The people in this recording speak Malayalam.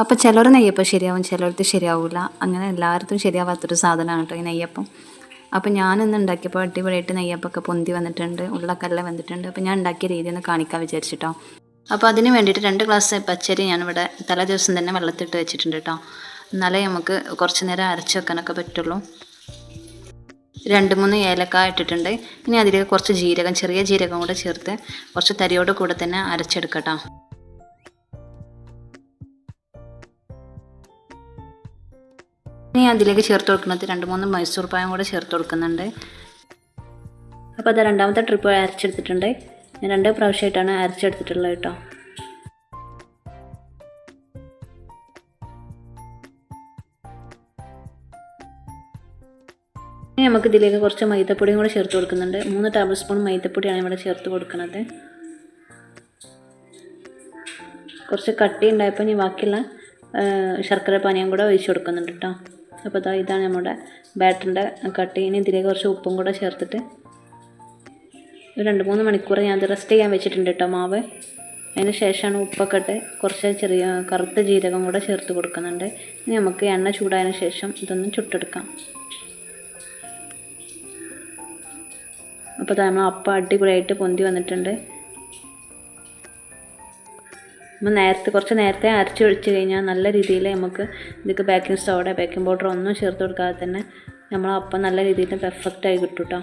അപ്പോൾ ചിലർ നെയ്യപ്പം ശരിയാവും ചിലർക്ക് ശരിയാവില്ല അങ്ങനെ എല്ലാവർക്കും ശരിയാവാത്തൊരു സാധനമാണ് കേട്ടോ ഈ നെയ്യപ്പം. അപ്പോൾ ഞാനിന്ന് ഉണ്ടാക്കിയപ്പോൾ അടിപൊളിയായിട്ട് നെയ്യപ്പമൊക്കെ പൊന്തി വന്നിട്ടുണ്ട് ഉള്ളക്കല്ല വന്നിട്ടുണ്ട്. അപ്പോൾ ഞാൻ ഉണ്ടാക്കിയ രീതി ഒന്ന് കാണിക്കാൻ വിചാരിച്ചിട്ടോ. അപ്പോൾ അതിന് വേണ്ടിയിട്ട് രണ്ട് ഗ്ലാസ് പച്ചരി ഞാനിവിടെ തലേ ദിവസം തന്നെ വെള്ളത്തിട്ട് വെച്ചിട്ടുണ്ട് കേട്ടോ എന്നാലേ നമുക്ക് കുറച്ച് നേരം അരച്ച് വെക്കാനൊക്കെ പറ്റുള്ളൂ. രണ്ട് മൂന്ന് ഏലക്ക ഇട്ടിട്ടുണ്ട്. ഇനി അതിലേക്ക് കുറച്ച് ജീരകം ചെറിയ ജീരകം കൂടെ ചേർത്ത് കുറച്ച് തരിയോട് കൂടെ തന്നെ അരച്ചെടുക്കട്ടോ ഇനി അതിലേക്ക് ചേർത്ത് കൊടുക്കുന്നത് രണ്ട് മൂന്ന് മൈസൂർ പായം കൂടെ ചേർത്ത് കൊടുക്കുന്നുണ്ട്. അപ്പോൾ അത് രണ്ടാമത്തെ ട്രിപ്പ് അരച്ചെടുത്തിട്ടുണ്ട്. ഞാൻ രണ്ട് പ്രാവശ്യമായിട്ടാണ് അരച്ചെടുത്തിട്ടുള്ളത് കേട്ടോ. ഇനി നമുക്ക് ഇതിലേക്ക് കുറച്ച് മൈദപ്പൊടിയും കൂടെ ചേർത്ത് കൊടുക്കുന്നുണ്ട്. മൂന്ന് ടേബിൾ സ്പൂൺ മൈദപ്പൊടിയാണ് ഇവിടെ ചേർത്ത് കൊടുക്കുന്നത്. കുറച്ച് കട്ടി ഉണ്ടായപ്പോൾ ഇനി ബാക്കിയുള്ള ശർക്കര പാനീയം കൂടെ ഒഴിച്ചു കൊടുക്കുന്നുണ്ട് കേട്ടോ. അപ്പോൾ ഇതാ ഇതാണ് നമ്മുടെ ബാറ്ററിന്റെ കട്ടിങ്ങിന് ഇതിലേക്ക് കുറച്ച് ഉപ്പും കൂടെ ചേർത്തിട്ട് ഒരു രണ്ട് മൂന്ന് മണിക്കൂർ ഞാൻ അത് റെസ്റ്റ് ചെയ്യാൻ വെച്ചിട്ടുണ്ട് കേട്ടോ മാവ്. അതിന് ശേഷമാണ് ഉപ്പൊക്കെ ഇട്ട് കുറച്ച് ചെറിയ കറുത്ത ജീരകം കൂടെ ചേർത്ത് കൊടുക്കുന്നുണ്ട്. ഇനി നമുക്ക് എണ്ണ ചൂടായതിന് ശേഷം ഇതൊന്ന് ചുട്ടെടുക്കാം. അപ്പോൾ നമ്മൾ അപ്പം അടിപൊളിയായിട്ട് പൊന്തി വന്നിട്ടുണ്ട്. നമ്മൾ നേരത്തെ കുറച്ച് നേരത്തെ അരച്ച് ഒഴിച്ച് കഴിഞ്ഞാൽ നല്ല രീതിയിൽ നമുക്ക് ഇതൊക്കെ ബേക്കിംഗ് സോഡ ബേക്കിംഗ് പൗഡർ ഒന്നും ചേർത്ത് കൊടുക്കാതെ തന്നെ നമ്മൾ അപ്പം നല്ല രീതിയിൽ പെർഫെക്റ്റ് ആയി കിട്ടും കേട്ടോ